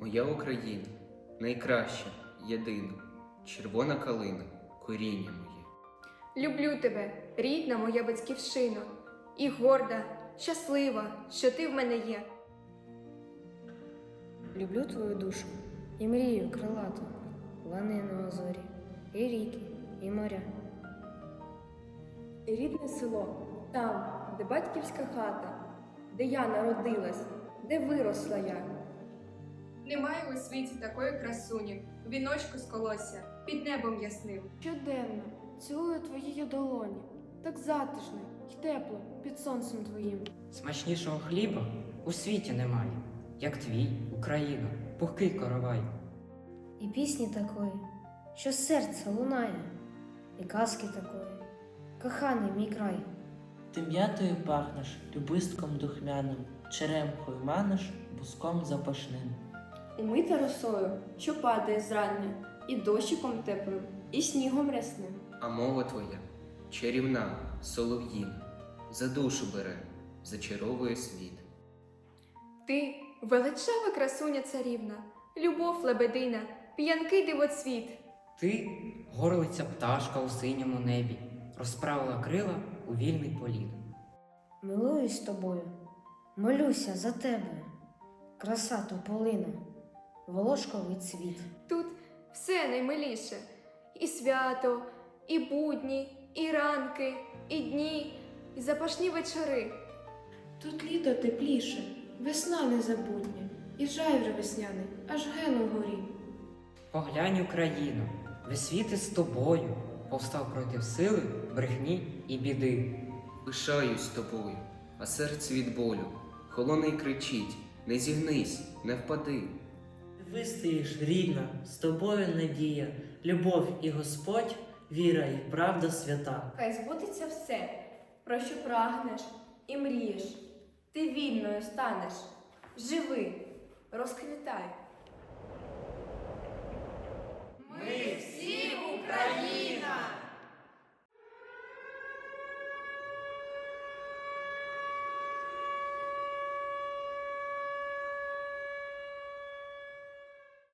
Моя Україна, найкраща, єдина, червона калина, коріння моє. Люблю тебе, рідна моя батьківщина, і горда, щаслива, що ти в мене є. Люблю твою душу і мрію крилату, лани на озорі, і ріки, і моря. І рідне село, там, де батьківська хата, де я народилась, де виросла я. Немає у світі такої красуні, в віночку з колосся, під небом ясним. Щоденно цілую твої долоні, так затишно й тепло під сонцем твоїм. Смачнішого хліба у світі немає, як твій, Україна, пухкий коровай. І пісні такої, що з серця лунає, і казки такої, коханий мій край. Ти м'ятою пахнеш, любистком духмяним, черемхою маниш, буском запашним. Умита росою, що падає зрання, і дощиком теплим, і снігом рясним. А мова твоя чарівна, солов'їна, за душу бере, зачаровує світ. Ти величава красуня царівна, любов лебедина, п'янкий дивоцвіт. Ти горлиця пташка у синьому небі, розправила крила у вільний політ. Милуюсь тобою, молюся за тебе, краса тополина, волошковий цвіт. Тут все наймиліше. І свято, і будні, і ранки, і дні, і запашні вечори. Тут літо тепліше, весна незабутня, і жайвір весняний, аж ген угорі. Поглянь Україну, весь світ із тобою, повстав проти сили, брехні і біди. Пишаюсь тобою, а серце від болю, холоне й кричить, не зігнись, не впади. Вистоїш, рідна, з тобою надія, любов і Господь, віра і правда свята. Хай збудеться все, про що прагнеш і мрієш. Ти вільною станеш. Живи, розквітай.